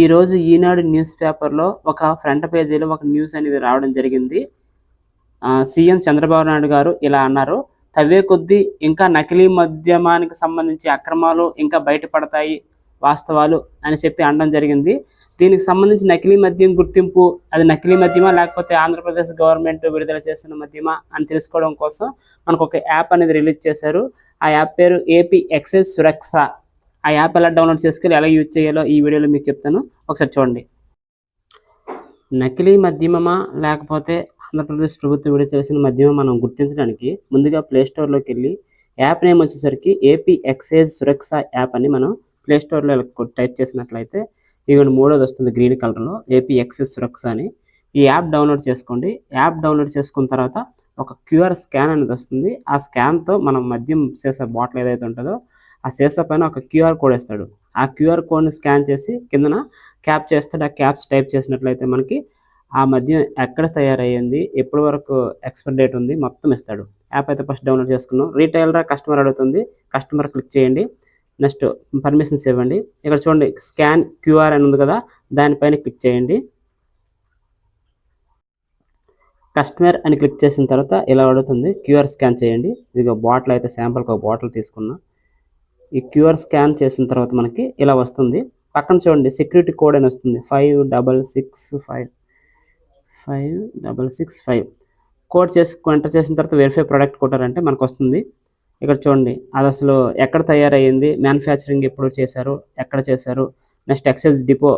ఈరోజు ఈనాడు న్యూస్ పేపర్లో ఒక ఫ్రంట్ పేజీలో ఒక న్యూస్ అనేది రావడం జరిగింది. సీఎం చంద్రబాబు నాయుడు గారు ఇలా అన్నారు. తవ్వే కొద్దీ ఇంకా నకిలీ మద్యమానికి సంబంధించి అక్రమాలు ఇంకా బయటపడతాయి వాస్తవాలు అని చెప్పి అనడం జరిగింది. దీనికి సంబంధించి నకిలీ మద్యం గుర్తింపు అది నకిలీ మద్యమా లేకపోతే ఆంధ్రప్రదేశ్ గవర్నమెంట్ విడుదల చేసిన మద్యమా అని తెలుసుకోవడం కోసం మనకు ఒక యాప్ అనేది రిలీజ్ చేశారు. ఆ యాప్ పేరు ఏపీ ఎక్సైజ్ సురక్ష. ఆ యాప్ ఎలా డౌన్లోడ్ చేసుకొని ఎలా యూజ్ చేయాలో ఈ వీడియోలో మీకు చెప్తాను. ఒకసారి చూడండి. నకిలీ మద్యమమా లేకపోతే ఆంధ్రప్రదేశ్ ప్రభుత్వం విడుదల చేసిన మద్యమం మనం గుర్తించడానికి ముందుగా ప్లే స్టోర్లోకి వెళ్ళి యాప్ నేమ్ వచ్చేసరికి ఏపీ ఎక్సైజ్ సురక్ష యాప్ అని మనం ప్లే స్టోర్లో టైప్ చేసినట్లయితే ఇవి మూడోది వస్తుంది గ్రీన్ కలర్లో ఏపీ ఎక్సైజ్ సురక్ష అని. ఈ యాప్ డౌన్లోడ్ చేసుకోండి. యాప్ డౌన్లోడ్ చేసుకున్న తర్వాత ఒక క్యూఆర్ స్కాన్ అనేది వస్తుంది. ఆ స్కాన్తో మనం మద్యం చేసే బాటిల్ ఏదైతే ఉంటుందో ఆ సీసా పైన ఒక క్యూఆర్ కోడ్ ఇస్తాడు ఆ క్యూఆర్ కోడ్ని స్కాన్ చేసి కిందన క్యాప్ చేస్తాడు. ఆ క్యాప్స్ టైప్ చేసినట్లయితే మనకి ఆ మద్యం ఎక్కడ తయారయ్యింది ఎప్పటి వరకు ఎక్స్పైర్ డేట్ ఉంది మొత్తం ఇస్తాడు. యాప్ అయితే ఫస్ట్ డౌన్లోడ్ చేసుకున్నాం. రీటైలర్ కస్టమర్ అడుగుతుంది. కస్టమర్ క్లిక్ చేయండి. నెక్స్ట్ పర్మిషన్స్ ఇవ్వండి. ఇక్కడ చూడండి స్కాన్ క్యూఆర్ అని ఉంది కదా దానిపైన క్లిక్ చేయండి. కస్టమర్ అని క్లిక్ చేసిన తర్వాత ఇలా అడుగుతుంది. క్యూఆర్ స్కాన్ చేయండి. ఇది బాటిల్ అయితే శాంపుల్కి ఒక బాటిల్ తీసుకున్నా. ఈ క్యూఆర్ స్కాన్ చేసిన తర్వాత మనకి ఇలా వస్తుంది. పక్కన చూడండి సెక్యూరిటీ కోడ్ అని వస్తుంది. Five double six five. Five double six five. Code చేసి ఎంటర్ చేసిన తర్వాత వెరిఫై ప్రోడక్ట్ కొట్టారంటే మనకు వస్తుంది. ఇక్కడ చూడండి అది అసలు ఎక్కడ తయారయ్యింది మ్యానుఫ్యాక్చరింగ్ ఎప్పుడు చేశారు? ఎక్కడ చేశారు? నెక్స్ట్ ఎక్సైజ్ డిపో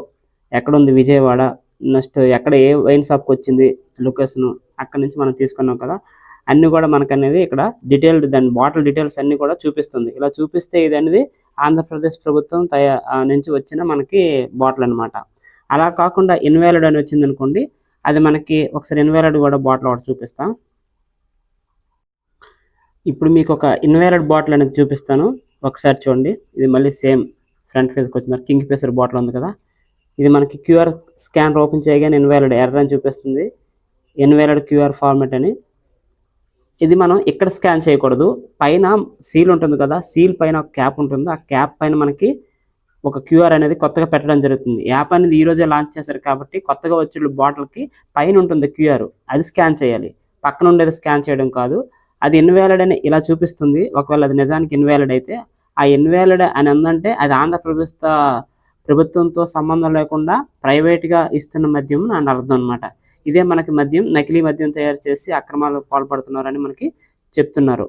ఎక్కడ ఉంది విజయవాడ. నెక్స్ట్ ఎక్కడ ఏ వైన్ షాప్కి వచ్చింది? లొకేషన్ అక్కడ నుంచి మనం తీసుకున్నాం కదా. అన్నీ కూడా మనకు అనేది ఇక్కడ డీటెయిల్డ్ దాని బాటిల్ డీటెయిల్స్ అన్నీ కూడా చూపిస్తుంది. ఇలా చూపిస్తే ఇది అనేది ఆంధ్రప్రదేశ్ ప్రభుత్వం తయా నుంచి వచ్చిన మనకి బాటిల్ అన్నమాట. అలా కాకుండా ఇన్వాలిడ్ అని వచ్చింది అనుకోండి అది మనకి ఒకసారి ఇన్వాలిడ్ కూడా బాటిల్ ఒకటి చూపిస్తాం. ఇప్పుడు మీకు ఒక ఇన్వాలిడ్ బాటిల్ అనేది చూపిస్తాను. ఒకసారి చూడండి. ఇది మళ్ళీ సేమ్ ఫ్రంట్ పేజ్కి వచ్చింది. కింగ్ పేసర్ బాటిల్ ఉంది కదా. ఇది మనకి క్యూఆర్ స్కాన్ ఓపెన్ చేయగానే ఇన్వాలిడ్ ఎర్ర అని చూపిస్తుంది. ఇన్వాలిడ్ క్యూఆర్ ఫార్మెట్ అని. ఇది మనం ఇక్కడ స్కాన్ చేయకూడదు. పైన సీల్ ఉంటుంది కదా సీల్ పైన ఒక క్యాప్ ఉంటుంది. ఆ క్యాప్ పైన మనకి ఒక క్యూఆర్ అనేది కొత్తగా పెట్టడం జరుగుతుంది. యాప్ అనేది ఈ రోజే లాంచ్ చేశారు కాబట్టి కొత్తగా వచ్చిన బాటిల్కి పైన ఉంటుంది క్యూఆర్ అది స్కాన్ చేయాలి. పక్కన ఉండేది స్కాన్ చేయడం కాదు. అది ఇన్వాలిడ్ అని ఇలా చూపిస్తుంది. ఒకవేళ అది నిజానికి ఇన్వాలిడ్ అయితే ఆ ఇన్వాలిడ్ అని ఉందంటే అది ఆంధ్రప్రదేశ్ ప్రభుత్వంతో సంబంధం లేకుండా ప్రైవేట్గా ఇస్తున్న మద్యం అని అర్థం అనమాట ఇదే మనకి మద్యం నకిలీ మద్యం తయారు చేసి అక్రమాలు పాల్పడుతున్నారని మనకి చెప్తున్నారు.